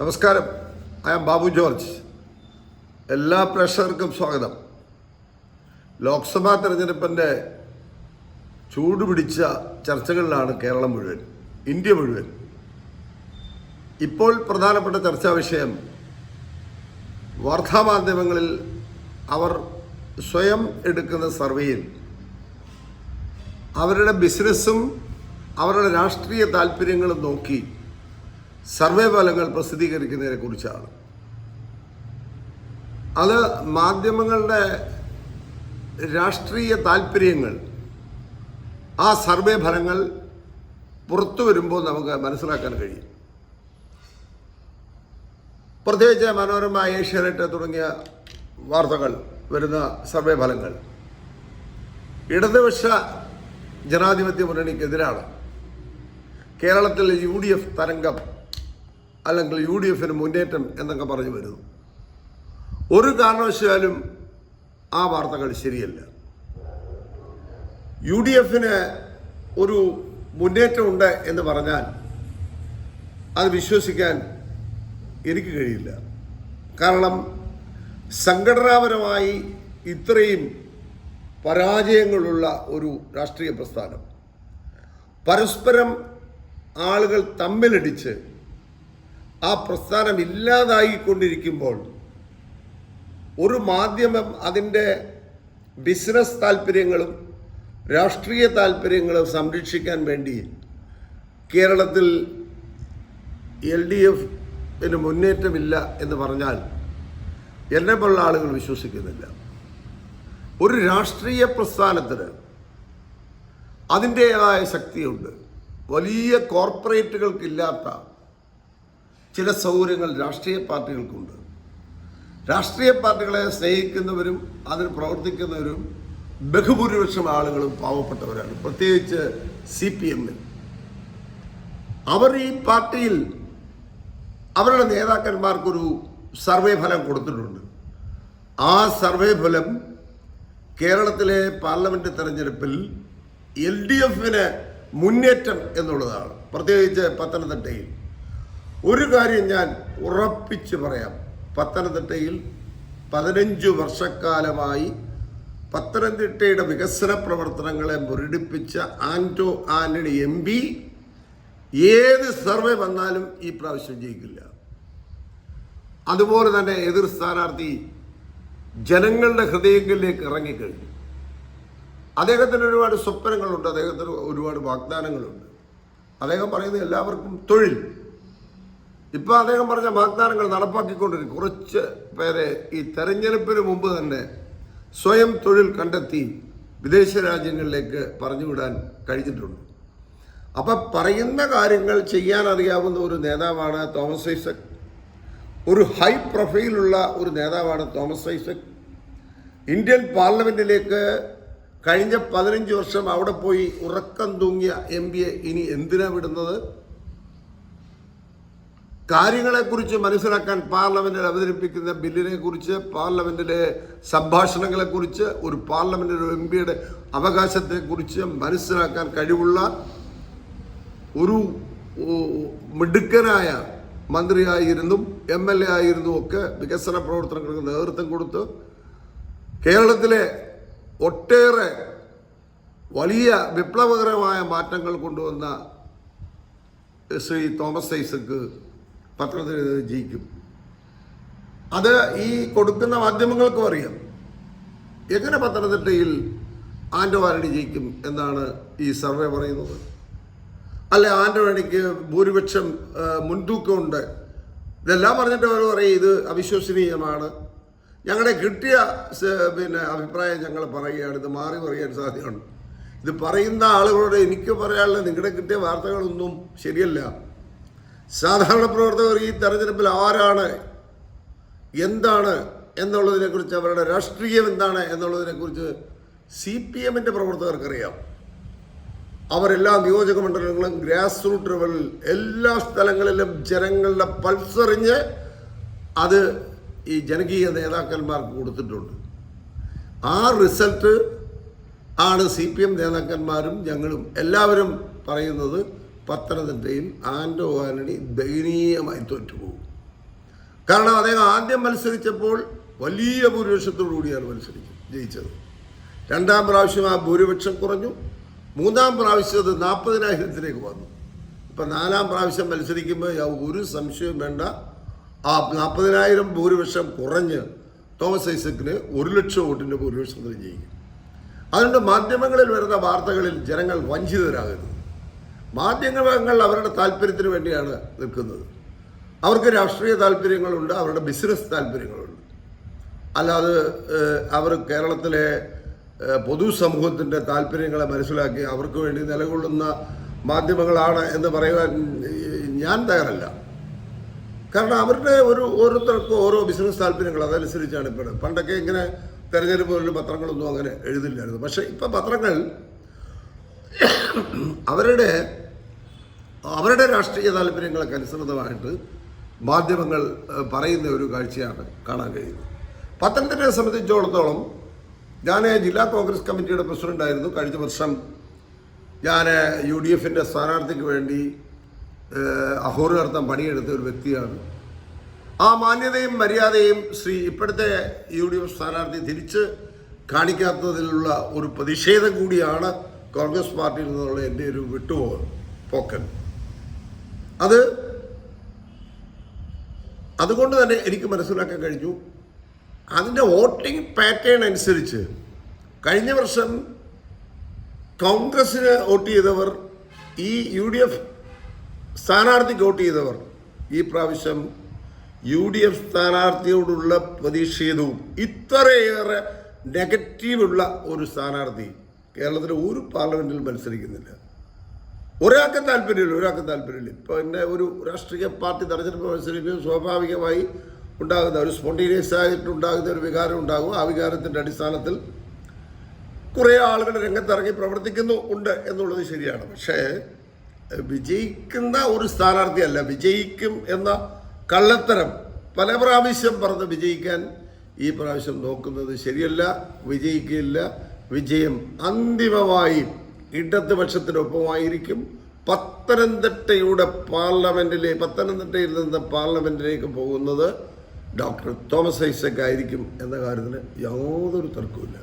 നമസ്കാരം. I am Babu George. എല്ലാ പ്രേക്ഷകർക്കും സ്വാഗതം. ലോക്സഭാ തെരഞ്ഞെടുപ്പിന്റെ ചൂടുപിടിച്ച ചർച്ചകളിലാണ് കേരളം മുഴുവൻ ഇന്ത്യ മുഴുവൻ. ഇപ്പോൾ പ്രധാനപ്പെട്ട ചർച്ചാ വിഷയം വാർത്താമാധ്യമങ്ങളിൽ അവർ സ്വയം എടുക്കുന്ന സർവേയിൽ. അവരുടെ ബിസിനസ്സും അവരുടെ രാഷ്ട്രീയ താല്പര്യങ്ങളും നോക്കി സർവേ ഫലങ്ങൾ പ്രസിദ്ധീകരിക്കുന്നതിനെ കുറിച്ചാണ്. അത് മാധ്യമങ്ങളുടെ രാഷ്ട്രീയ താല്പര്യങ്ങൾ ആ സർവേ ഫലങ്ങൾ പുറത്തു വരുമ്പോൾ നമുക്ക് മനസ്സിലാക്കാൻ കഴിയും. പ്രത്യേകിച്ച് മനോരമ ഏഷ്യാനെറ്റ് തുടങ്ങിയ വാർത്തകൾ വരുന്ന സർവേ ഫലങ്ങൾ. ഇടതുപക്ഷ ജനാധിപത്യ മുന്നണിക്കെതിരാണ് കേരളത്തിൽ യു ഡി എഫ് തരംഗം അല്ലെങ്കിൽ യു ഡി എഫിന് മുന്നേറ്റം എന്നൊക്കെ പറഞ്ഞു വരുന്നു. ഒരു കാരണവശാലും ആ വാർത്തകൾ ശരിയല്ല. യു ഡി എഫിന് ഒരു മുന്നേറ്റമുണ്ട് എന്ന് പറഞ്ഞാൽ അത് വിശ്വസിക്കാൻ എനിക്ക് കഴിയില്ല. കാരണം സംഘടനാപരമായി ഇത്രയും പരാജയങ്ങളുള്ള ഒരു രാഷ്ട്രീയ പ്രസ്ഥാനം പരസ്പരം ആളുകൾ തമ്മിലടിച്ച് ആ പ്രസ്ഥാനം ഇല്ലാതായിക്കൊണ്ടിരിക്കുമ്പോൾ ഒരു മാധ്യമം അതിന്റെ ബിസിനസ് താല്പര്യങ്ങളും രാഷ്ട്രീയ താല്പര്യങ്ങളും സംരക്ഷിക്കാൻ വേണ്ടി കേരളത്തിൽ എൽ ഡി എഫിന് മുന്നേറ്റമില്ല എന്ന് പറഞ്ഞാൽ എന്നെ പോലുള്ള ആളുകൾ വിശ്വസിക്കുന്നില്ല. ഒരു രാഷ്ട്രീയ പ്രസ്ഥാനത്തിന് അതിന്റേതായ ശക്തിയുണ്ട്. വലിയ കോർപ്പറേറ്റുകൾക്കില്ലാത്ത ചില സൗകര്യങ്ങൾ രാഷ്ട്രീയ പാർട്ടികൾക്കുണ്ട്. രാഷ്ട്രീയ പാർട്ടികളെ സ്നേഹിക്കുന്നവരും അതിന് പ്രവർത്തിക്കുന്നവരും ബഹുഭൂരിപക്ഷം ആളുകളും പാവപ്പെട്ടവരാണ്. പ്രത്യേകിച്ച് സി പി എമ്മിൽ. അവർ ഈ പാർട്ടിയിൽ അവരുടെ നേതാക്കന്മാർക്കൊരു സർവേ ഫലം കൊടുത്തിട്ടുണ്ട്. ആ സർവേ ഫലം കേരളത്തിലെ പാർലമെന്റ് തെരഞ്ഞെടുപ്പിൽ എൽ ഡി എഫിന് മുന്നേറ്റം എന്നുള്ളതാണ്. പ്രത്യേകിച്ച് പത്തനംതിട്ടയിൽ. ഒരു കാര്യം ഞാൻ ഉറപ്പിച്ച് പറയാം. പത്തനംതിട്ടയിൽ പതിനഞ്ച് വർഷക്കാലമായി പത്തനംതിട്ടയുടെ വികസന പ്രവർത്തനങ്ങളെ മുരടിപ്പിച്ച ആന്റോ ആന്റണി എം പി ഏത് സർവേ വന്നാലും ഈ പ്രാവശ്യം ജയിക്കില്ല അതുപോലെ തന്നെ എതിർ സ്ഥാനാർത്ഥി ജനങ്ങളുടെ ഹൃദയങ്ങളിലേക്ക് ഇറങ്ങിക്കഴിഞ്ഞു. അദ്ദേഹത്തിന് ഒരുപാട് സ്വപ്നങ്ങളുണ്ട് അദ്ദേഹത്തിന് ഒരുപാട് വാഗ്ദാനങ്ങളുണ്ട്. അദ്ദേഹം പറയുന്നത് എല്ലാവർക്കും തൊഴിൽ. ഇപ്പൊ അദ്ദേഹം പറഞ്ഞ വാഗ്ദാനങ്ങൾ നടപ്പാക്കിക്കൊണ്ടിരിക്കും. കുറച്ച് പേരെ ഈ തെരഞ്ഞെടുപ്പിന് മുമ്പ് തന്നെ സ്വയം തൊഴിൽ കണ്ടെത്തി വിദേശ രാജ്യങ്ങളിലേക്ക് പറഞ്ഞുവിടാൻ കഴിഞ്ഞിട്ടുണ്ട്. അപ്പൊ പറയുന്ന കാര്യങ്ങൾ ചെയ്യാൻ അറിയാവുന്ന ഒരു നേതാവാണ് തോമസ് ഐസക്. ഒരു ഹൈ പ്രൊഫൈലുള്ള ഒരു നേതാവാണ് തോമസ് ഐസക്. ഇന്ത്യൻ പാർലമെന്റിലേക്ക് കഴിഞ്ഞ പതിനഞ്ച് വർഷം അവിടെ പോയി ഉറക്കം തൂങ്ങിയ എം ഇനി എന്തിനാ വിടുന്നത്? കാര്യങ്ങളെക്കുറിച്ച് മനസ്സിലാക്കാൻ പാർലമെന്റിൽ അവതരിപ്പിക്കുന്ന ബില്ലിനെ കുറിച്ച് പാർലമെന്റിലെ സംഭാഷണങ്ങളെക്കുറിച്ച് ഒരു പാർലമെന്റിലെ എം പിയുടെ അവകാശത്തെക്കുറിച്ച് മനസ്സിലാക്കാൻ കഴിവുള്ള ഒരു മിടുക്കനായ മന്ത്രിയായിരുന്നും എം എൽ എ ആയിരുന്നു ഒക്കെ വികസന പ്രവർത്തനങ്ങൾക്ക് നേതൃത്വം കൊടുത്ത് കേരളത്തിലെ ഒട്ടേറെ വലിയ വിപ്ലവകരമായ മാറ്റങ്ങൾ കൊണ്ടുവന്ന ശ്രീ തോമസ് ഐസക്ക് പത്രത്തിൽ ജയിക്കും. അത് ഈ കൊടുക്കുന്ന മാധ്യമങ്ങൾക്കും അറിയാം. എങ്ങനെ പത്തനംതിട്ടയിൽ ആൻഡോ ജയിക്കും എന്നാണ് ഈ സർവേ പറയുന്നത്? അല്ലെ ആന്റണിക്ക് ഭൂരിപക്ഷം ആ, മുൻതൂക്കമുണ്ട്? ഇതെല്ലാം പറഞ്ഞിട്ട് അവർ പറയും ഇത് അവിശ്വസനീയമാണ്. ഞങ്ങളുടെ കിട്ടിയ പിന്നെ അഭിപ്രായം ഞങ്ങൾ പറയുകയാണ്. ഇത് മാറി പറയാൻ സാധ്യതയുണ്ട്. ഇത് പറയുന്ന ആളുകളോട് എനിക്ക് പറയാനുള്ള നിങ്ങളുടെ കിട്ടിയ വാർത്തകളൊന്നും ശരിയല്ല. സാധാരണ പ്രവർത്തകർ ഈ തെരഞ്ഞെടുപ്പിൽ ആരാണ് എന്താണ് എന്നുള്ളതിനെക്കുറിച്ച് അവരുടെ രാഷ്ട്രീയം എന്താണ് എന്നുള്ളതിനെക്കുറിച്ച് സി പി എമ്മിന്റെ പ്രവർത്തകർക്കറിയാം. അവരെല്ലാ നിയോജക മണ്ഡലങ്ങളും ഗ്രാസ് റൂട്ട് ലെവലിൽ എല്ലാ സ്ഥലങ്ങളിലും ജനങ്ങളുടെ പൾസറിഞ്ഞ് അത് ഈ ജനകീയ നേതാക്കന്മാർക്ക് കൊടുത്തിട്ടുണ്ട്. ആ റിസൾട്ട് ആണ് സി പി എം നേതാക്കന്മാരും ഞങ്ങളും എല്ലാവരും പറയുന്നത് പത്തനംതിട്ടയിൽ ആൻഡോ ആന്റണി ദയനീയമായി തോറ്റുപോകും. കാരണം അദ്ദേഹം ആദ്യം മത്സരിച്ചപ്പോൾ വലിയ ഭൂരിപക്ഷത്തോടു കൂടിയാണ് മത്സരിച്ചത് ജയിച്ചത്. രണ്ടാം പ്രാവശ്യം ആ ഭൂരിപക്ഷം കുറഞ്ഞു. മൂന്നാം പ്രാവശ്യം അത് നാൽപ്പതിനായിരത്തിലേക്ക് വന്നു. ഇപ്പം നാലാം പ്രാവശ്യം മത്സരിക്കുമ്പോൾ ഒരു സംശയവും വേണ്ട. ആ നാൽപ്പതിനായിരം ഭൂരിപക്ഷം കുറഞ്ഞ് തോമസ് ഐസക്കിന് ഒരു ലക്ഷം വോട്ടിന്റെ ഭൂരിപക്ഷത്തിൽ ജയിക്കും. അതുകൊണ്ട് മാധ്യമങ്ങളിൽ വരുന്ന വാർത്തകളിൽ ജനങ്ങൾ വഞ്ചിതരാകരുത്. മാധ്യമങ്ങൾ അവരുടെ താല്പര്യത്തിന് വേണ്ടിയാണ് നിൽക്കുന്നത്. അവർക്ക് രാഷ്ട്രീയ താല്പര്യങ്ങളുണ്ട് അവരുടെ ബിസിനസ് താല്പര്യങ്ങളുണ്ട്. അല്ലാതെ അവർ കേരളത്തിലെ പൊതുസമൂഹത്തിന്റെ താല്പര്യങ്ങളെ മനസ്സിലാക്കി അവർക്ക് വേണ്ടി നിലകൊള്ളുന്ന മാധ്യമങ്ങളാണ് എന്ന് പറയുവാൻ ഞാൻ തയ്യാറല്ല. കാരണം അവരുടെ ഒരു ഓരോരുത്തർക്കും ഓരോ ബിസിനസ് താല്പര്യങ്ങൾ അതനുസരിച്ചാണ് ഇപ്പോൾ പണ്ടൊക്കെ ഇങ്ങനെ തെരഞ്ഞെടുപ്പ് പോലുള്ള പത്രങ്ങളൊന്നും അങ്ങനെ എഴുതില്ലായിരുന്നു. പക്ഷേ ഇപ്പം പത്രങ്ങൾ അവരുടെ അവരുടെ രാഷ്ട്രീയ താല്പര്യങ്ങൾക്ക് അനുസൃതമായിട്ട് മാധ്യമങ്ങൾ പറയുന്ന ഒരു കാഴ്ചയാണ് കാണാൻ കഴിയുന്നത്. പത്തനംതിട്ടയെ സംബന്ധിച്ചിടത്തോളം ഞാൻ ജില്ലാ കോൺഗ്രസ് കമ്മിറ്റിയുടെ പ്രസിഡന്റായിരുന്നു കഴിഞ്ഞ വർഷം ഞാൻ യു ഡി എഫിന്റെ സ്ഥാനാർത്ഥിക്ക് വേണ്ടി അഹോരാർത്ഥം പണിയെടുത്ത ഒരു വ്യക്തിയാണ്. ആ മാന്യതയും മര്യാദയും ശ്രീ ഇപ്പോഴത്തെ യു ഡി എഫ് സ്ഥാനാർത്ഥി തിരിച്ച് കാണിക്കാത്തതിലുള്ള ഒരു പ്രതിഷേധം കൂടിയാണ് കോൺഗ്രസ് പാർട്ടിയിൽ നിന്നുള്ള എന്റെ ഒരു വിട്ടുപോകൽ പോക്കൽ. അത് അതുകൊണ്ട് തന്നെ എനിക്ക് മനസ്സിലാക്കാൻ കഴിഞ്ഞു. അതിന്റെ വോട്ടിംഗ് പാറ്റേൺ അനുസരിച്ച് കഴിഞ്ഞ വർഷം കോൺഗ്രസ്സിന് വോട്ട് ചെയ്തവർ ഈ യു ഡി എഫ് സ്ഥാനാർത്ഥിക്ക് വോട്ട് ചെയ്തവർ ഈ പ്രാവശ്യം യു ഡി എഫ് സ്ഥാനാർത്ഥിയോടുള്ള പ്രതിഷേധവും ഇത്രയേറെ നെഗറ്റീവുള്ള ഒരു സ്ഥാനാർത്ഥി കേരളത്തിലെ ഒരു പാർലമെന്റിൽ മത്സരിക്കുന്നില്ല. ഒരാൾക്ക് താല്പര്യമില്ല ഒരാൾക്ക് താല്പര്യമില്ല. ഇപ്പോൾ എന്നെ ഒരു രാഷ്ട്രീയ പാർട്ടി തെരഞ്ഞെടുപ്പ് മത്സരിക്കുമ്പോൾ സ്വാഭാവികമായി ഉണ്ടാകുന്ന ഒരു സ്പോണ്ടീനിയസ് ആയിട്ട് ഉണ്ടാകുന്ന ഒരു വികാരം ഉണ്ടാകും. ആ വികാരത്തിന്റെ അടിസ്ഥാനത്തിൽ കുറേ ആളുകൾ രംഗത്തിറങ്ങി പ്രവർത്തിക്കുന്നു ഉണ്ട് എന്നുള്ളത് ശരിയാണ്. പക്ഷേ വിജയിക്കുന്ന ഒരു സ്ഥാനാർത്ഥിയല്ല വിജയിക്കും എന്ന കള്ളത്തരം പല പ്രാവശ്യം പറഞ്ഞ് വിജയിക്കാൻ ഈ പ്രാവശ്യം നോക്കുന്നത് ശരിയല്ല വിജയിക്കില്ല. വിജയം അന്തിമമായി ഇടതുപക്ഷത്തിനൊപ്പമായിരിക്കും പത്തനംതിട്ടയുടെ പാർലമെന്റിലെ പത്തനംതിട്ടയിൽ നിന്ന് പാർലമെന്റിലേക്ക് പോകുന്നത് ഡോക്ടർ തോമസ് ഐസക് ആയിരിക്കും എന്ന കാര്യത്തിന് യാതൊരു തർക്കവുമില്ല.